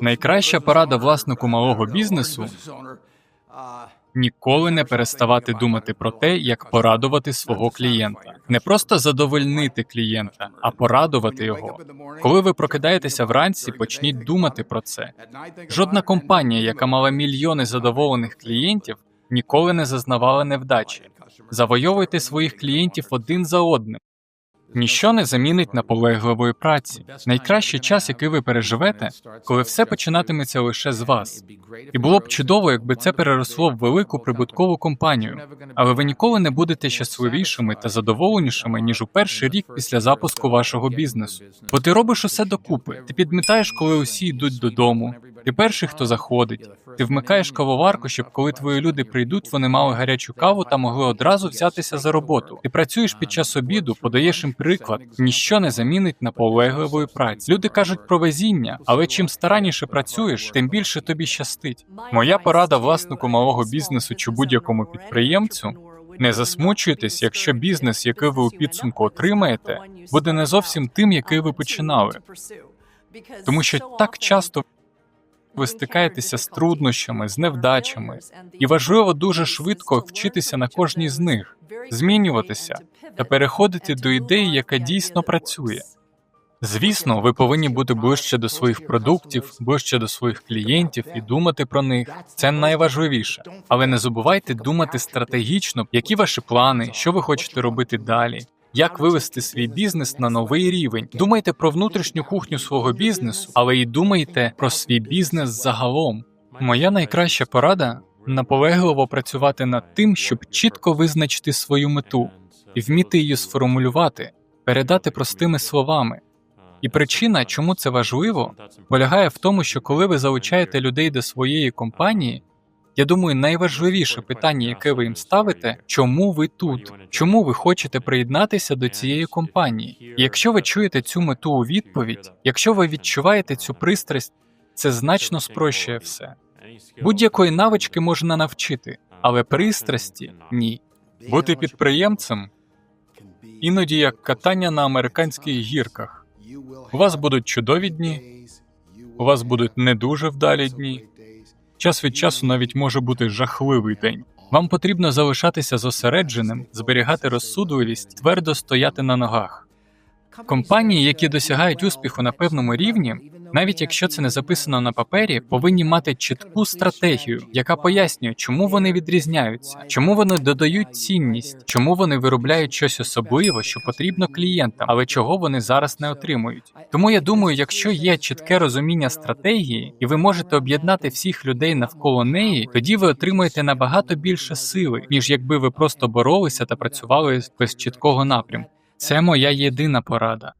Найкраща порада власнику малого бізнесу ніколи не переставати думати про те, як порадувати свого клієнта. Не просто задовольнити клієнта, а порадувати його. Коли ви прокидаєтеся вранці, почніть думати про це. Жодна компанія, яка мала мільйони задоволених клієнтів, ніколи не зазнавала невдачі. Завойовуйте своїх клієнтів один за одним. Ніщо не замінить наполегливої праці. Найкращий час, який ви переживете, коли все починатиметься лише з вас. І було б чудово, якби це переросло в велику прибуткову компанію, але ви ніколи не будете щасливішими та задоволенішими, ніж у перший рік після запуску вашого бізнесу. Бо ти робиш усе докупи. Ти підмітаєш, коли усі йдуть додому. Ти перший, хто заходить. Ти вмикаєш кавоварку, щоб коли твої люди прийдуть, вони мали гарячу каву та могли одразу взятися за роботу. Ти працюєш під час обіду, подаєш їм приклад. Ніщо не замінить наполегливої праці. Люди кажуть про везіння, але чим старанніше працюєш, тим більше тобі щастить. Моя порада власнику малого бізнесу чи будь-якому підприємцю. Не засмучуйтесь, якщо бізнес, який ви у підсумку отримаєте, буде не зовсім тим, який ви починали. Тому що так часто ви стикаєтеся з труднощами, з невдачами, і важливо дуже швидко вчитися на кожній з них, змінюватися та переходити до ідеї, яка дійсно працює. Звісно, ви повинні бути ближче до своїх продуктів, ближче до своїх клієнтів і думати про них. Це найважливіше. Але не забувайте думати стратегічно, які ваші плани, що ви хочете робити далі. Як вивести свій бізнес на новий рівень? Думайте про внутрішню кухню свого бізнесу, але й думайте про свій бізнес загалом. Моя найкраща порада наполегливо працювати над тим, щоб чітко визначити свою мету і вміти її сформулювати, передати простими словами. І причина, чому це важливо, полягає в тому, що коли ви залучаєте людей до своєї компанії, я думаю, найважливіше питання, яке ви їм ставите, чому ви тут, чому ви хочете приєднатися до цієї компанії. І якщо ви чуєте цю мету у відповідь, якщо ви відчуваєте цю пристрасть, це значно спрощує все. Будь-якої навички можна навчити, але пристрасті ні. Бути підприємцем іноді як катання на американських гірках. У вас будуть чудові дні, у вас будуть не дуже вдалі дні. Час від часу навіть може бути жахливий день. Вам потрібно залишатися зосередженим, зберігати розсудливість, твердо стояти на ногах. Компанії, які досягають успіху на певному рівні, навіть якщо це не записано на папері, повинні мати чітку стратегію, яка пояснює, чому вони відрізняються, чому вони додають цінність, чому вони виробляють щось особливе, що потрібно клієнтам, але чого вони зараз не отримують. Тому я думаю, якщо є чітке розуміння стратегії, і ви можете об'єднати всіх людей навколо неї, тоді ви отримуєте набагато більше сили, ніж якби ви просто боролися та працювали без чіткого напрямку. Це моя єдина порада.